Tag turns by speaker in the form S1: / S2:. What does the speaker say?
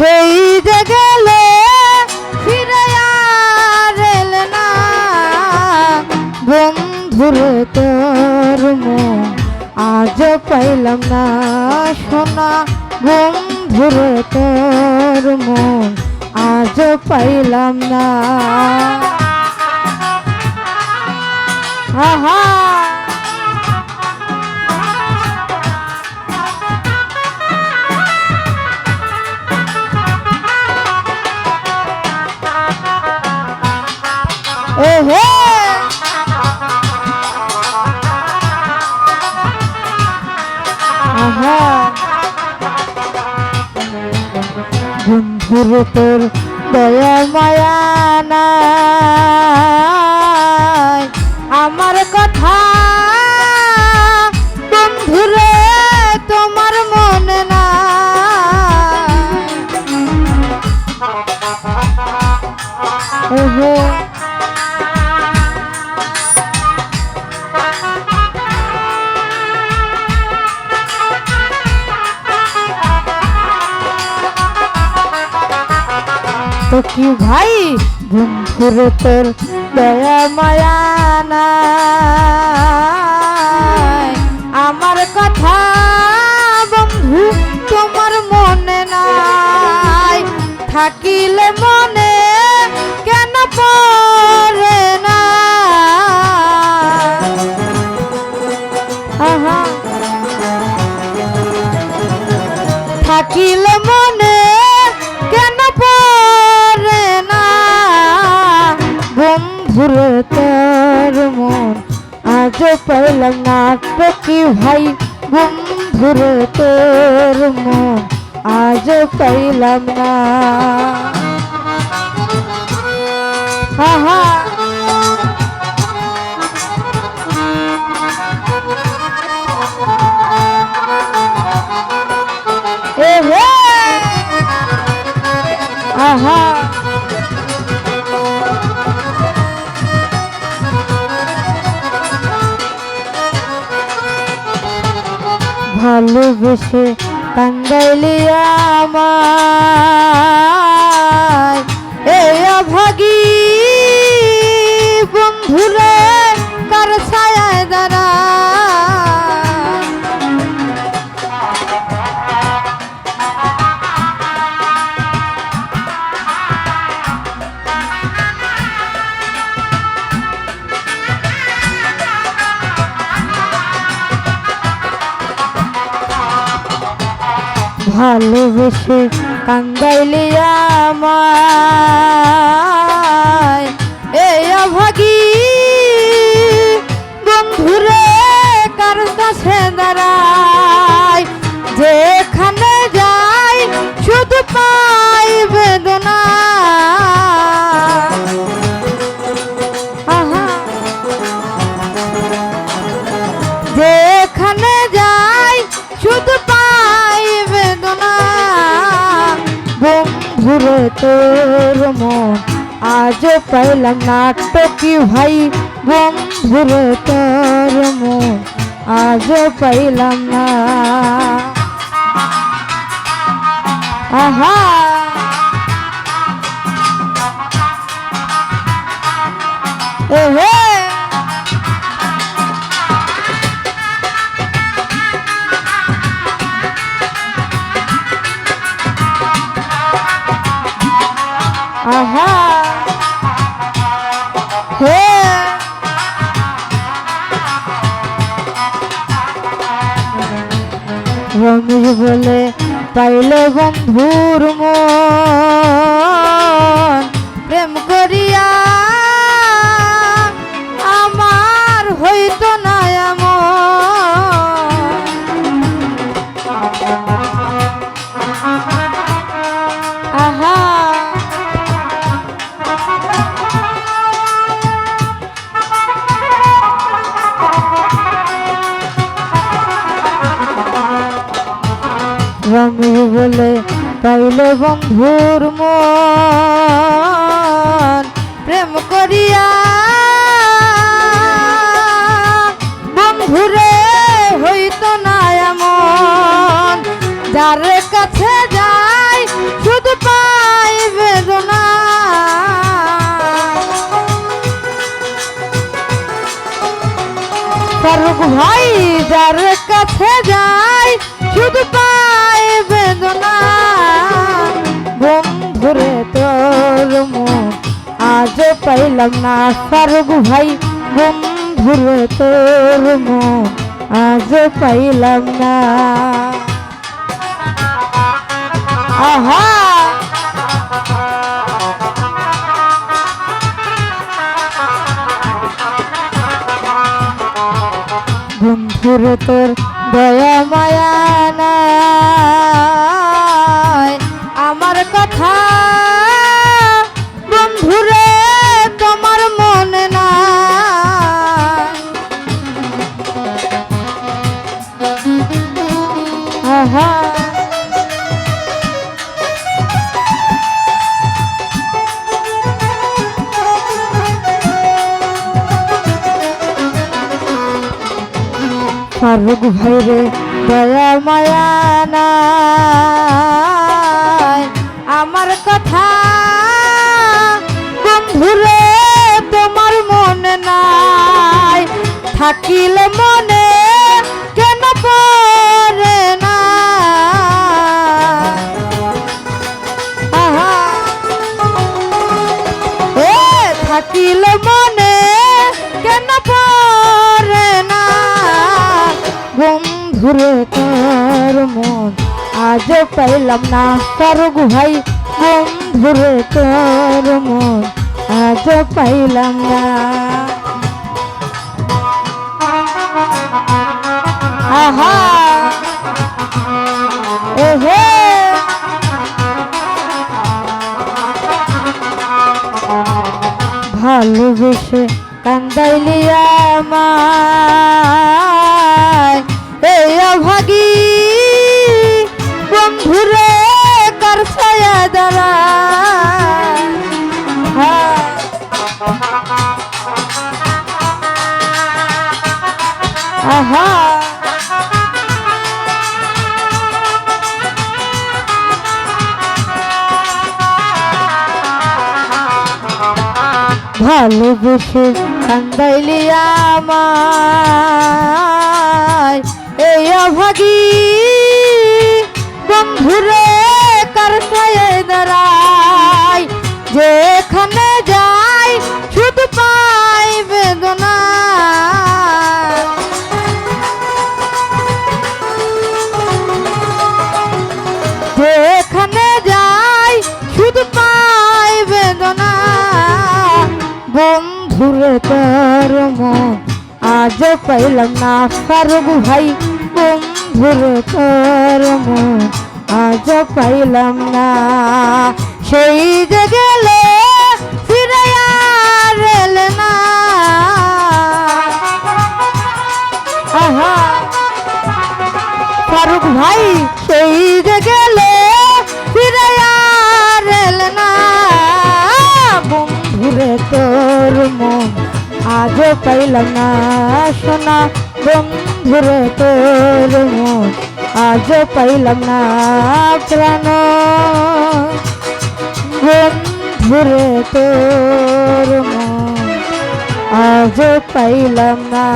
S1: সেই যে গেলে ফিরে আর এলে না। বন্ধুরে তোর আজ পাইলাম না সোনা। বন্ধুরে তোর মন আজ পাইলাম না। আহা! ওহো! আহা বন্ধুর তোর দয়া মায়া কি ভাই? বন্ধুর তোর দয়া, মায়া আমার কথা বন্ধু, তোমার মনে নাই। থাকিলে মনে কেন পড়ে? বন্ধুরে তোর মন আজ পাইলাম না কি ভাই। বন্ধুরে তোর মন আজ পাইলাম না। আহা! আহা! ভালোবেসে কান্দাইলি আমায়। এই অভাগী বন্ধুরে কার ছায়ায় দাঁড়া ভালোবেসে কান্দাইলি আমায়। এই বন্ধুরে কার কাছে দাঁড়ায়? বন্ধুরে তোর মন। আজ পাইলাম নাটকি ভাই বন্ধুরে তোর মন। আজ পাইলাম না। আহা! এ আহা। হে। রমেশ বলে পাইলে বন্ধুর মন প্রেম করিয়া রমেশ বলে পাইলে বন্ধুর মন, প্রেম করিয়া বন্ধুরে হইতো না এমন। যার কাছে যাই, শুধু পাই বেদনা। ভাই, যার কাছে যাই পাইলাম না ফারুক ভাই, বন্ধুরে তোর মন আজ পাইলাম না। আহা! বন্ধুর তোর দয়া, মায়া আমার কথা ফারুক ভাইরে দয়া মায়া আমার কথা বন্ধুরে তোমার মনে নাই। থাকিলে মনে বন্ধুরে তোর মন। আজ পাইলাম না করগ ভাই, বন্ধুরে তোর মন। আজ পাইলাম না। ভালোবেসে কান্দাইলি আমায়। অভাগী বন্ধুরে কার ছায়া দ্বারা? আহা। ভালোবেসে কান্দাইলি আমায়। এই অভাগী বন্ধুরে, কার ছায়ে দাঁড়াই? যেখানে যাই, শুধু পাই বেদনা। যেখানে যাই, শুধু পাই বেদনা। বন্ধুরে, তোর মন আজ পাইলাম না ফারুক ভাই বন্ধুরে তোর মন আজ পাইলাম না। সেই যে গেলে ফিরে আর এলে না। আহা, ফারুক ভাই, সেই যে গেলে ফিরে আর এলে না। বন্ধুরে তোর মন আজ পাইলাম না। সোনা বন্ধুরে তোর আজ পাইলাম না প্রাণ বন্ধুরে তোর আজ পাইলাম না